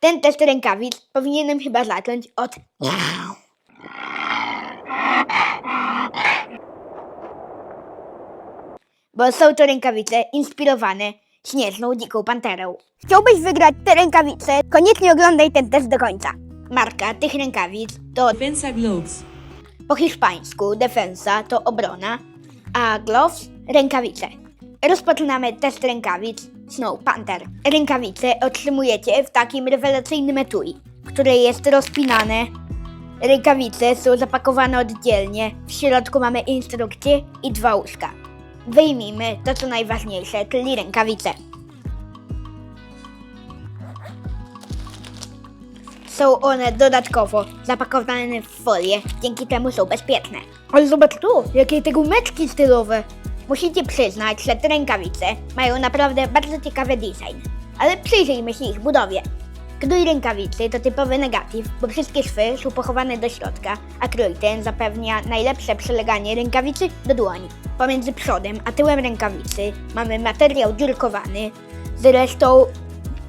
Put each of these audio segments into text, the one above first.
Ten test rękawic powinienem chyba zacząć od bo są to rękawice inspirowane śnieżną dziką panterą. Chciałbyś wygrać te rękawice? Koniecznie oglądaj ten test do końca. Marka tych rękawic to Defensa Gloves. po hiszpańsku defensa to obrona, a gloves rękawice. Rozpoczynamy test rękawic Snow Panther. Rękawice otrzymujecie w takim rewelacyjnym etui, które jest rozpinane. Rękawice są zapakowane oddzielnie. W środku mamy instrukcję i dwa łóżka. Wyjmijmy to co najważniejsze, czyli rękawice. Są one dodatkowo zapakowane w folię, dzięki temu są bezpieczne. Ale zobacz tu, jakie te gumeczki stylowe. Musicie przyznać, że te rękawice mają naprawdę bardzo ciekawy design. Ale przyjrzyjmy się ich budowie. Krój rękawicy to typowy negatyw, bo wszystkie szwy są pochowane do środka, a krój ten zapewnia najlepsze przyleganie rękawicy do dłoni. Pomiędzy przodem a tyłem rękawicy mamy materiał dziurkowany, zresztą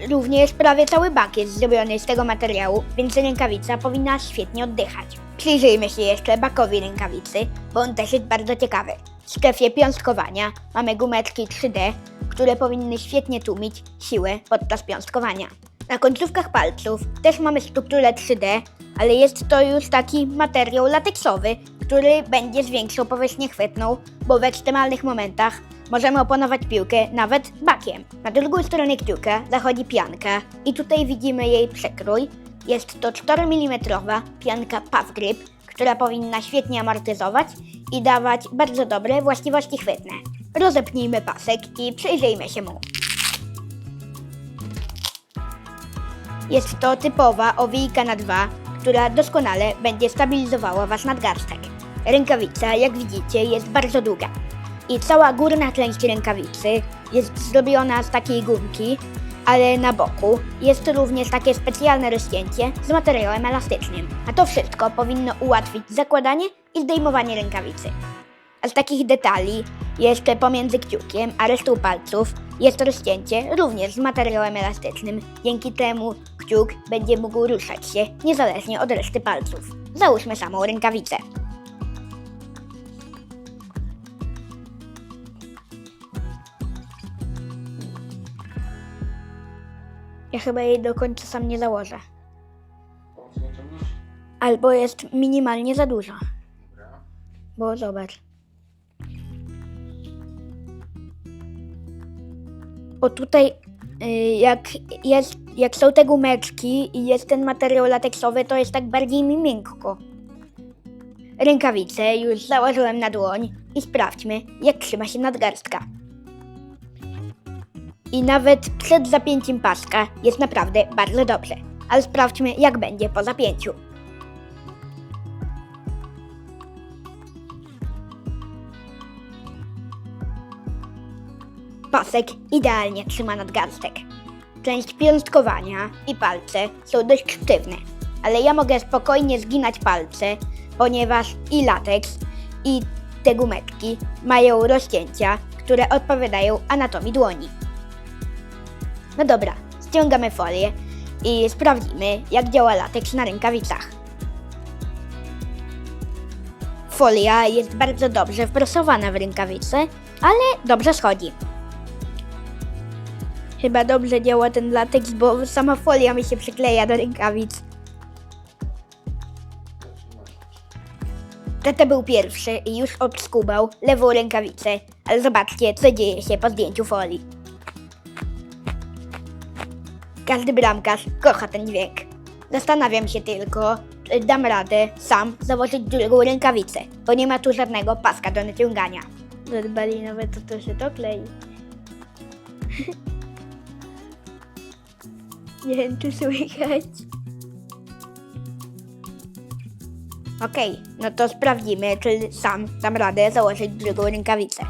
Również prawie cały bak jest zrobiony z tego materiału, więc rękawica powinna świetnie oddychać. Przyjrzyjmy się jeszcze bakowi rękawicy, bo on też jest bardzo ciekawy. W strefie piąstkowania mamy gumeczki 3D, które powinny świetnie tłumić siłę podczas piąstkowania. Na końcówkach palców też mamy strukturę 3D, ale jest to już taki materiał lateksowy, który będzie zwiększał powierzchnię chwytną, bo w ekstremalnych momentach możemy oponować piłkę nawet bakiem. Na drugą stronę kciuka zachodzi pianka i tutaj widzimy jej przekrój. Jest to 4 mm pianka Puff Grip, która powinna świetnie amortyzować i dawać bardzo dobre właściwości chwytne. Rozepnijmy pasek i przyjrzyjmy się mu. Jest to typowa owijka na dwa, która doskonale będzie stabilizowała wasz nadgarstek. Rękawica, jak widzicie, jest bardzo długa. I cała górna część rękawicy jest zrobiona z takiej gumki, ale na boku jest również takie specjalne rozcięcie z materiałem elastycznym. A to wszystko powinno ułatwić zakładanie i zdejmowanie rękawicy. A z takich detali jeszcze pomiędzy kciukiem a resztą palców jest rozcięcie również z materiałem elastycznym. Dzięki temu kciuk będzie mógł ruszać się niezależnie od reszty palców. Załóżmy samą rękawicę. Ja chyba jej do końca sam nie założę. Albo jest minimalnie za dużo. Bo zobacz. O tutaj y, jak, jest, jak są te gumeczki i jest ten materiał lateksowy, to jest tak bardziej mi miękko. Rękawice już założyłem na dłoń i sprawdźmy, jak trzyma się nadgarstka. I nawet przed zapięciem paska jest naprawdę bardzo dobrze. Ale sprawdźmy, jak będzie po zapięciu. Pasek idealnie trzyma nadgarstek. Część piąstkowania i palce są dość sztywne, ale ja mogę spokojnie zginać palce, ponieważ i lateks, i te gumeczki mają rozcięcia, które odpowiadają anatomii dłoni. No dobra, ściągamy folię i sprawdzimy, jak działa lateks na rękawicach. Folia jest bardzo dobrze wprasowana w rękawicy, ale dobrze schodzi. Chyba dobrze działa ten lateks, bo sama folia mi się przykleja do rękawic. Tete był pierwszy i już obskubał lewą rękawicę, ale zobaczcie, co dzieje się po zdjęciu folii. Każdy bramkarz kocha ten dźwięk. Zastanawiam się tylko, czy dam radę sam założyć drugą rękawicę, bo nie ma tu żadnego paska do naciągania. Zadbali nawet o to, że to klei. Nie wiem, czy słychać. Okej, no to sprawdzimy, czy sam dam radę założyć drugą rękawicę.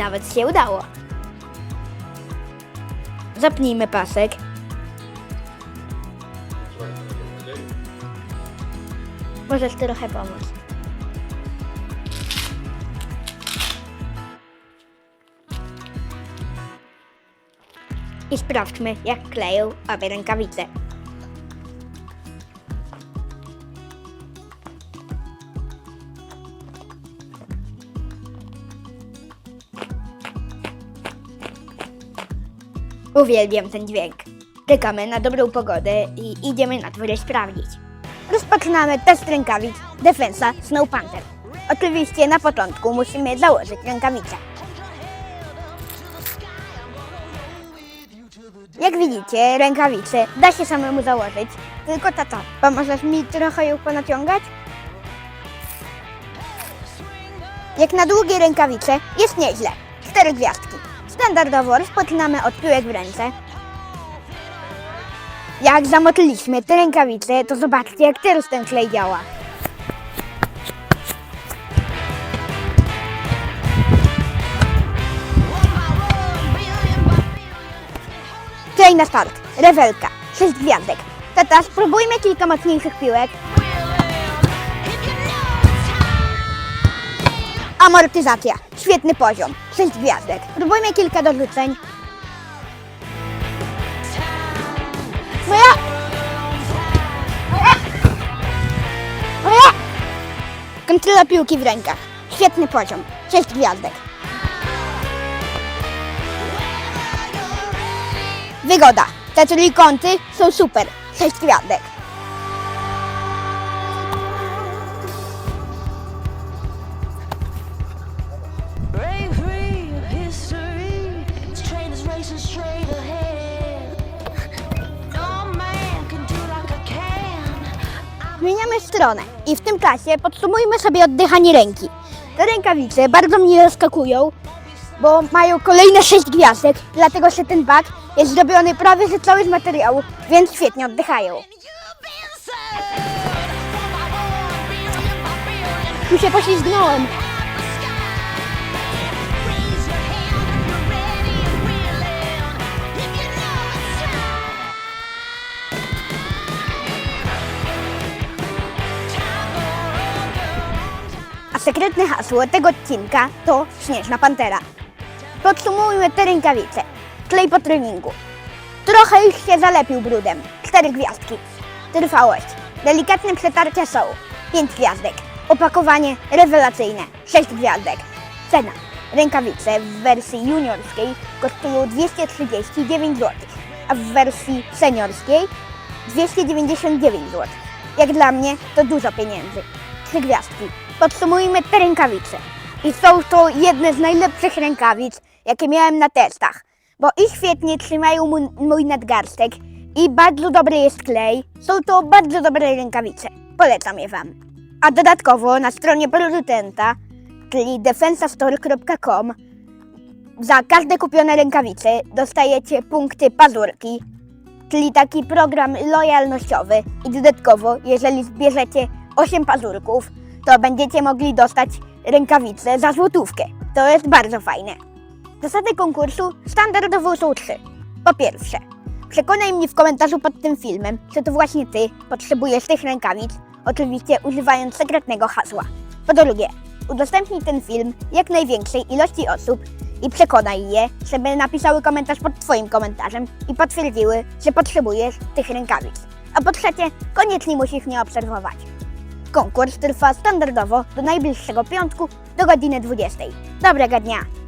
nawet się udało. Zapnijmy pasek. Możesz trochę pomóc. I sprawdźmy, jak kleją obie rękawice. Uwielbiam ten dźwięk. Czekamy na dobrą pogodę i idziemy na dwór je sprawdzić. Rozpoczynamy test rękawic Defensa Snow Panther. Oczywiście na początku musimy założyć rękawice. Jak widzicie, rękawice da się samemu założyć, tylko tato, pomożesz mi trochę ją ponaciągać? Jak na długie rękawice jest nieźle. Cztery gwiazdki. Standardowo rozpoczynamy od piłek w ręce. Jak zamotyliśmy te rękawice, to zobaczcie jak teraz ten klej działa. Klej na start. Rewelka. Sześć gwiazdek. Tata, spróbujmy kilka mocniejszych piłek. Amortyzacja. Świetny poziom. Sześć gwiazdek. Spróbujmy kilka dorzuceń. Moja! Kontrola piłki w rękach. Świetny poziom. Sześć gwiazdek. Wygoda. Te trójkąty są super. Sześć gwiazdek. Can. Zmieniamy stronę i w tym czasie podsumujmy sobie oddychanie ręki. Te rękawice bardzo mnie zaskakują, bo mają kolejne 6 gwiazdek, dlatego że ten bak jest zrobiony prawie że cały z materiału, więc świetnie oddychają. Tu się poślizgnąłem. Sekretne hasło tego odcinka to Śnieżna Pantera. Podsumujmy te rękawice. Klej po treningu. Trochę już się zalepił brudem. Cztery gwiazdki. Trwałość. Delikatne przetarcia są. Pięć gwiazdek. Opakowanie rewelacyjne. Sześć gwiazdek. Cena. Rękawice w wersji juniorskiej kosztują 239 zł, a w wersji seniorskiej 299 zł. Jak dla mnie to dużo pieniędzy. Trzy gwiazdki. Podsumujmy te rękawice. I są to jedne z najlepszych rękawic, jakie miałem na testach, bo i świetnie trzymają mój, mój nadgarstek i bardzo dobry jest klej. Są to bardzo dobre rękawice. Polecam je Wam. A dodatkowo na stronie producenta, czyli defensastore.com za każde kupione rękawice dostajecie punkty pazurki, czyli taki program lojalnościowy i dodatkowo, jeżeli zbierzecie 8 pazurków, to będziecie mogli dostać rękawice za złotówkę. To jest bardzo fajne. Zasady konkursu standardowo są trzy. Po pierwsze, przekonaj mnie w komentarzu pod tym filmem, że to właśnie ty potrzebujesz tych rękawic, oczywiście używając sekretnego hasła. Po drugie, udostępnij ten film jak największej ilości osób i przekonaj je, żeby napisały komentarz pod Twoim komentarzem i potwierdziły, że potrzebujesz tych rękawic. A po trzecie, koniecznie musisz mnie obserwować. Konkurs trwa standardowo do najbliższego piątku do godziny 20. Dobrego dnia!